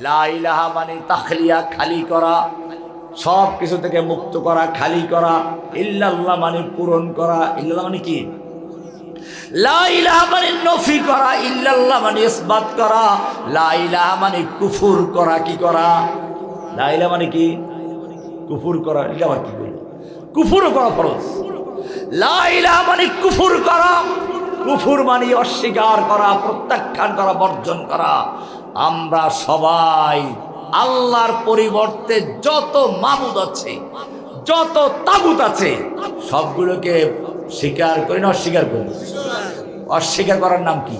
লা ইলাহা মানে তাখলিয়া, খালি করা। সব কিছু থেকে মুক্ত করা, খালি করা। ইল্লাল্লাহ মানে পূরণ করা। ইল্লাল্লাহ মানে কি? মানে নফি করা। মানে করা। মানে করা, কি করা? মানে কি? কুফুর আবার কি মানে কুফুর করা। কুফুর মানে অস্বীকার করা, প্রত্যাখ্যান করা, বর্জন করা। আমরা সবাই আল্লাহর পরিবর্তে যত মাবুদ আছে, যত তাবুত আছে, সবগুলোকে স্বীকার করি না অস্বীকার করি অস্বীকার করার নাম কি?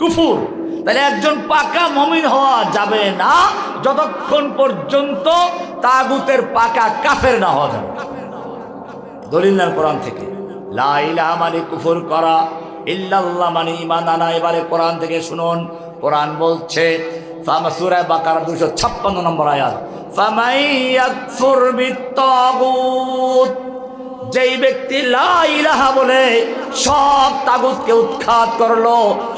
কুফুর। তাহলে একজন পাকা মমিন হওয়া যাবে না, যতক্ষণ পর্যন্ত তাগুতের পাকা কাফের না হওয়া যাবে। দলিল কোরআন থেকে। লা ইলাহা মানে কুফুর করা, ইল্লাল্লাহ মানে ইমান আনা। এবারে কোরআন থেকে শুনুন কোরআন বলছে সূরা বাকার দুশো ছাপ্পান্ন নম্বর আয়াত ফামাই ইয়াকফুর বিত্তাগুত। যেই ব্যক্তি লা ইলাহা বলে, সব তাগুতকে উৎখাত করল।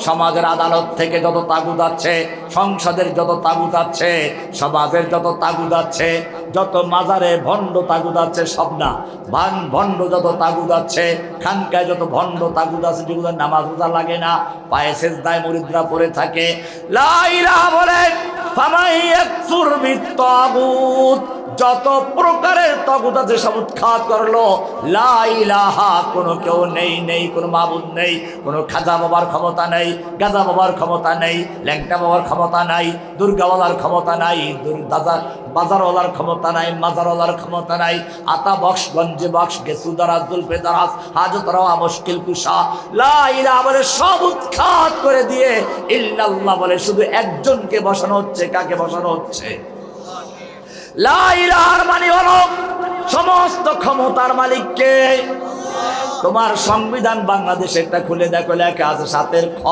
সমাজের আদালত থেকে যত তাগুত আছে, সংসদের যত তাগুত আছে, সমাজের যত তাগুত আছে, যত মাজারে ভণ্ড তাগুত আছে, সব না। ভান ভণ্ড যত তাগুত আছে, খানকায় যত ভণ্ড তাগুত আছে, যেগুলো নামাজ রোজা লাগে না, পায়ে শেষ দায় মরিদ্রা পরে থাকে। লা ইলাহা বলে যত প্রকারের তগুত আছে সব উৎখাত করল লাইলাহা কোনো কেউ নেই নেই, কোনো মাবুদ নেই, কোনো খাজা বাবার ক্ষমতা নেই, গাজা বাবার ক্ষমতা নেই, ল্যাংটা বাবার ক্ষমতা নাই, দুর্গাওয়ালার ক্ষমতা নাই দাদা বাজারওয়ালার ক্ষমতা নাই, মাজারওয়ালার ক্ষমতা নাই, আতা বক্স, গঞ্জে বক্স, গেসু দারাজ দুলফে দারাজ, হাজত, রাওয়া, মুশকিল, কুশা লাইলা বলে সব উৎখাত করে দিয়ে ইল্লাল্লাহ বলে শুধু একজনকে বসানো হচ্ছে, কাকে বসানো হচ্ছে? মানে সমস্ত ক্ষমতার মালিককে। তোমার সংবিধান বাংলাদেশ একটা খুলে দেখো, লেখা আছে, সাতের খ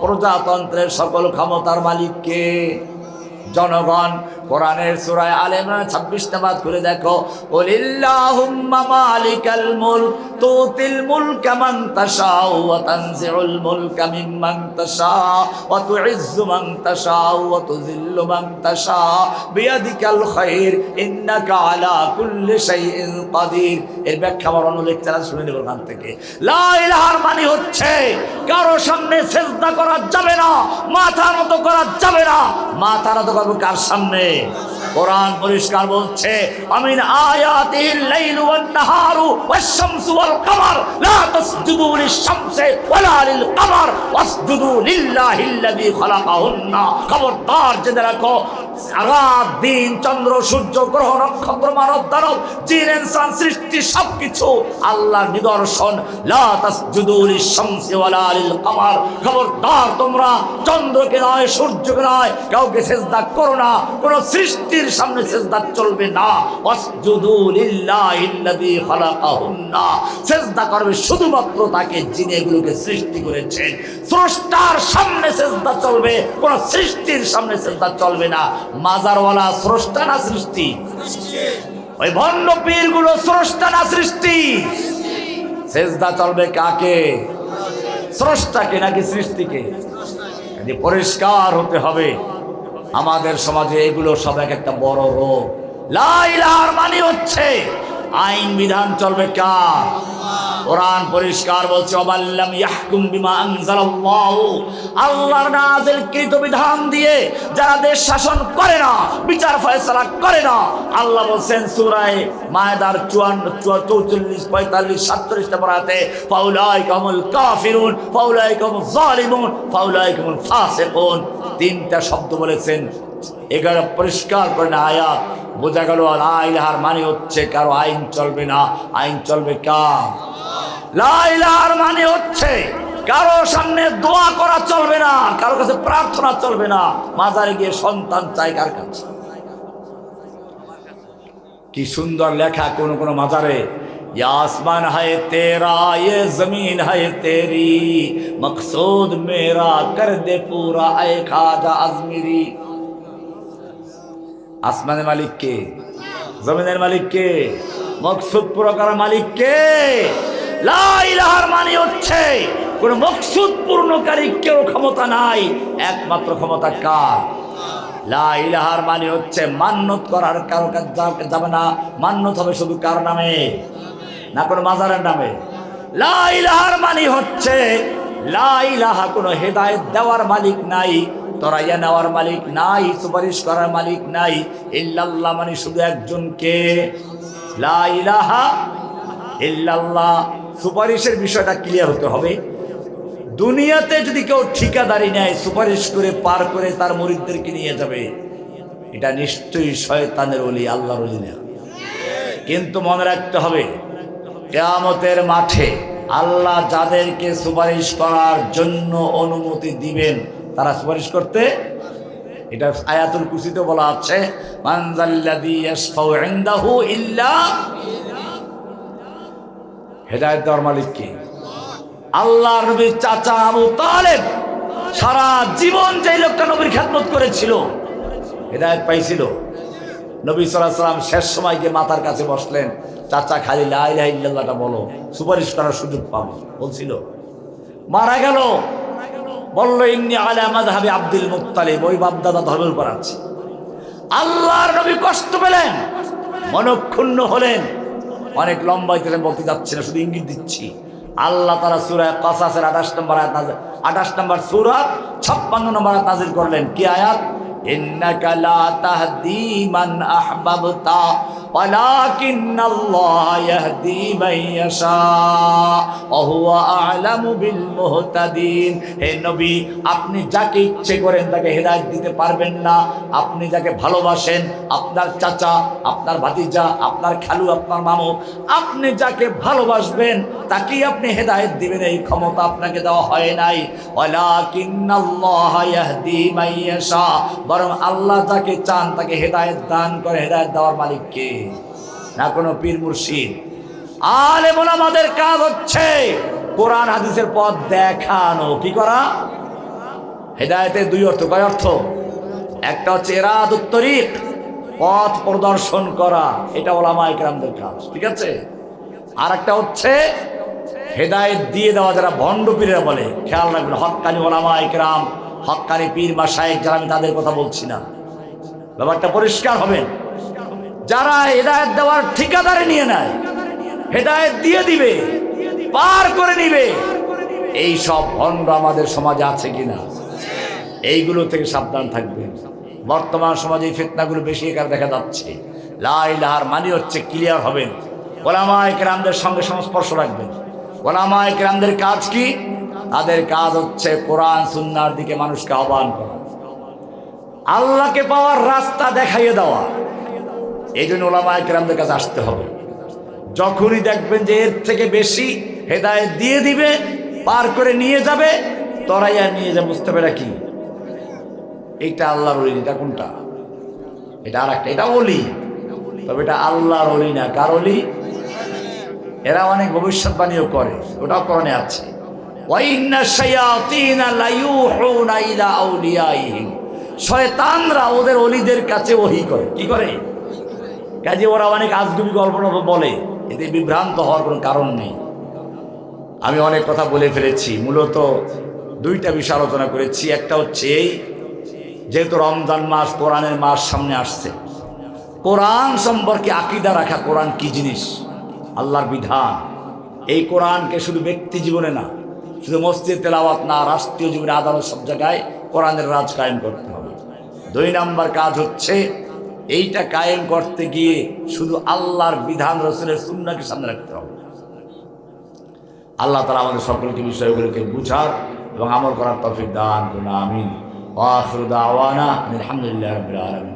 প্রজাতন্ত্রের সকল ক্ষমতার মালিককে। জনগণ, কোরআনের সুরায় আলে ছাব্বিশ নামাজ খুলে দেখো। ওলিল্লাহুম্মা মালিকাল মুলক, তুতিল মান ওয়া তানজিউল মিম্মান ওয়া তুইজ্জু মান ওয়া তুযিল্লু মান বিয়াদিকাল খায়র ইন্নাকা আলা কুল্লি শাইইন কাদির। এর ব্যাখ্যা আমার অন্য শুনে নেব ওখান থেকে। লা ইলাহার মানে হচ্ছে, কারও সামনে সেজদা করা যাবে না, মাথা নত করা যাবে না। মাথা নত করব কার সামনে? কোরআন পরিষ্কার বলছে, আমিন আয়াতিল লাইল ওয়ান নাহারু ওয়াস শামসু ওয়াল কামার লা তাসজুদু লিশ-শামসি ওয়ালা লিল কামার ওয়াসজুদু লিল্লাহিল্লাযী খালাকাহুন্না। খবরদার জেনে রাখো রাত দিন চন্দ্র, সূর্য, গ্রহ, নক্ষত্র, মানব, দানব, জিন সৃষ্টি, সবকিছু আল্লাহর নিদর্শন। তোমরা, চন্দ্রকে নয়, সূর্যকে নয়, কাউকে সেজদা করো না, কোন সৃষ্টির সামনে সেজদা চলবে না। ওয়াসজুদু লিল্লাহিল্লাযী খালাকাহুন্না। সেজদা করবে শুধুমাত্র তাকে যিনি এগুলোকে সৃষ্টি করেছেন। স্রষ্টার সামনে সেজদা চলবে, কোন সৃষ্টির সামনে সেজদা চলবে না। মাজারওয়ালা স্রষ্টা না সৃষ্টি? ওই ভণ্ড পীরগুলো স্রষ্টা না সৃষ্টি? সেজদা চলবে কাকে? স্রষ্টাকে নাকি সৃষ্টিকে? পরিষ্কার হতে হবে। আমাদের সমাজে এগুলো সব এক একটা বড় রোগ। লাইলার মানে হচ্ছে আইন বিধান চলবে কার? কোরআন পরিষ্কার বলছে অবাল্লাম ইয়াহকুম বিমা আনজালাল্লাহু। আল্লাহর নাযিলকৃত বিধান দিয়ে যারা দেশ শাসন করে না, বিচার ফয়সালা করে না, আল্লাহ বলছেন, সূরায়ে মায়দার 54 44 45 47 নম্বর আয়াতে ফাউলাইকা হুমুল কাফিরুন ফাউলাইকা হুমুজ জালিমুন ফাউলাইকা হুমুল ফাসিকুন। তিনটা শব্দ বলেছেন এগারো পরিষ্কার করে না, আয়াত। বোঝা গেল লাইলাহার মানে হচ্ছে কারও আইন চলবে না। আইন চলবে কার? লাইলার মানে হচ্ছে কারও সামনে দোয়া করা চলবে না, কারও কাছে প্রার্থনা চলবে না, মাজারে গিয়ে সন্তান চাই কার কাছে? কি সুন্দর লেখা কোন কোন মাজারে আসমান হায় তেরা এ জমিন হায় তেরি, মকসুদ মেরা কর দে পুরা এ খাজা আজমিরি। আসমানের মালিক কে? জমিনের মালিক কে? মকসুদ পুরো করার মালিক কে? লাইলাহার মানে হচ্ছে কোন মকসুদ পূর্ণকারী কেউ ক্ষমতা নাই, একমাত্র ক্ষমতা কার? লা ইলাহার মানে হচ্ছে মান্যত করার কারও কাছে যাবে না মান্যত হবে শুধু কার নামে? না কোনো মাজারের নামে? লা ইলাহার মানে হচ্ছে লা ইলাহা কোনো হেদায়েত দেওয়ার মালিক নাই, তরাইয়া নেওয়ার মালিক নাই, সুপারিশ করার মালিক নাই, ইল্লাল্লাহ মানে শুধু একজনকে লা ইলাহা ইল্লাল্লাহ। সুপারিশের বিষয়টা ক্লিয়ার হতে হবে। দুনিয়াতে যদি কেউ ঠিকাদারি নেয়, সুপারিশ করে পার করে তার মরিদদেরকে নিয়ে যাবে, এটা নিশ্চয়ই শয়তানের অলি আল্লাহর অলি না। কিন্তু মনে রাখতে হবে, কেয়ামতের মাঠে আল্লাহ যাদেরকে সুপারিশ করার জন্য অনুমতি দিবেন, তারা সুপারিশ করতে এটা আয়াতুল কুসিতে বলা আছে ইনদাহু ইল্লা হেদায়েত দেওয়ার মালিক কি? আল্লাহ নবীর চাচা আবু তালেব সারা জীবন যে লোকটা নবীর খ্যাতমত করেছিল, হেদায়ত পাইছিল। নবী সাল্লাম শেষ সময় গিয়ে মাতার কাছে বসলেন, চাচা, খালি লাইলাহ ইল্লাল্লাহটা বলো, সুপারিশ করার সুযোগ পাবো। বলছিল। মারা গেল। বলল, ইন্নি আলা মাযহাবি আব্দুল মুত্তালিব। ওই বাপদাদা ধর্মের উপর আছে। আল্লাহর নবী কষ্ট পেলেন, মনক্ষুণ্ণ হলেন। অনেক লম্বা দিলেন বলতে যাচ্ছি না, শুধু ইঙ্গিত দিচ্ছি। আল্লাহ তারা সুরায় কসাসের আঠাশ নম্বর আয়াত আঠাশ নম্বর সুরাত ছাপ্পান্ন নম্বর আয়াত নাজিল করলেন। কি আয়াত? মান ولكن الله يهدي من يشاء وهو أعلم بالمهتدين হে নবী আপনি যাকে ইচ্ছে করেন তাকে হেদায়েত দিতে পারবেন না আপনি যাকে ভালোবাসেন আপনার চাচা আপনার ভাতিজা আপনার খালু আপনার মামু আপনি যাকে ভালোবাসবেন তাকেই আপনি হেদায়েত দিবেন এই ক্ষমতা আপনাকে দেওয়া হয় নাই ওয়ালাকিন্নাল্লাহ ইয়াহদি মান ইয়াশা বরং আল্লাহ যাকে চান তাকে হেদায়েত দান করে হেদায়েত দেওয়ার মালিক কে না কোনো পীর মুর্শিদ। আলে আমাদের কাজ হচ্ছে কোরআন হাদিসের পথ দেখানো। কি করা? হেদায়েতের দুই অর্থ। কয় অর্থ? একটা হচ্ছে এরাদ উত্তরিক পথ প্রদর্শন করা। এটা ওলামা ইকরামদের কাজ, ঠিক আছে? আর একটা হচ্ছে হেদায়েত দিয়ে দেওয়া, যারা ভণ্ড পীরেরা বলে, খেয়াল রাখবেন হক্কানি ওলামা ইকরাম হক্কানি পীর বা শায়েক যারা, আমি তাদের কথা বলছি না। ব্যাপারটা পরিষ্কার হবেন যারা হেদায়েত দেওয়ার ঠিকাদারে নিয়ে নেয়, হেদায়েত দিয়ে দিবে, পার করে নিবে, এই সব ভণ্ড আমাদের সমাজে আছে কিনা? এইগুলো থেকে সাবধান থাকবে বর্তমান সমাজে এই ফিতনাগুলো বেশি এখানে দেখা যাচ্ছে। লাই লাহার মানে হচ্ছে ক্লিয়ার হবেন। ওলামায় কেরামদের সঙ্গে সংস্পর্শ রাখবেন। ওলামায় কেরামদের কাজ কি? তাদের কাজ হচ্ছে কোরআন, সুন্নার দিকে মানুষকে আহ্বান করা। আল্লাহকে পাওয়ার রাস্তা দেখাইয়ে দেওয়া। এই জন্য ওলামায় কেরামদের কাছে আসতে হবে। যখনই দেখবেন যে এর থেকে বেশি হেদায়েত দিয়ে দিবে, পার করে নিয়ে যাবে, তরাইয়া নিয়ে যাবে, বুঝতে পেরে কি? এইটা আল্লাহর অলি এটা কোনটা? এটা আর একটা এটা অলি তবে এটা আল্লাহর অলি না, কার অলি এরা অনেক ভবিষ্যৎবাণীও করে, ওটাও করণে আছে। শয়তানরা ওদের অলিদের কাছে ওহি করে। কি করে? কাজে ওরা অনেক আজগুবি গল্প বলে, এতে বিভ্রান্ত হওয়ার কোনো কারণ নেই। আমি অনেক কথা বলে ফেলেছি, মূলত দুইটা বিষয় আলোচনা করেছি। একটা হচ্ছে এই, যেহেতু রমজান মাস কোরআনের মাস সামনে আসছে। কোরআন সম্পর্কে আকিদা রাখা, কোরআন কি জিনিস? আল্লাহর বিধান। এই কোরআনকে শুধু ব্যক্তি জীবনে না, শুধু মসজিদ তেলাওয়াত না, রাষ্ট্রীয় জীবনে আদালত সব জায়গায় কোরআনের রাজ কায়েম করতে হবে। দুই নাম্বার কাজ হচ্ছে এইটা কায়েম করতে গিয়ে শুধু আল্লাহর বিধান, রসুলের সুন্নাকে সামনে রাখতে হবে। আল্লাহ তারা আমাদের সকলকে বিষয়গুলোকে বুঝার এবং আমল করার তফিক দান করুন, আমিন। আলহামদুলিল্লাহ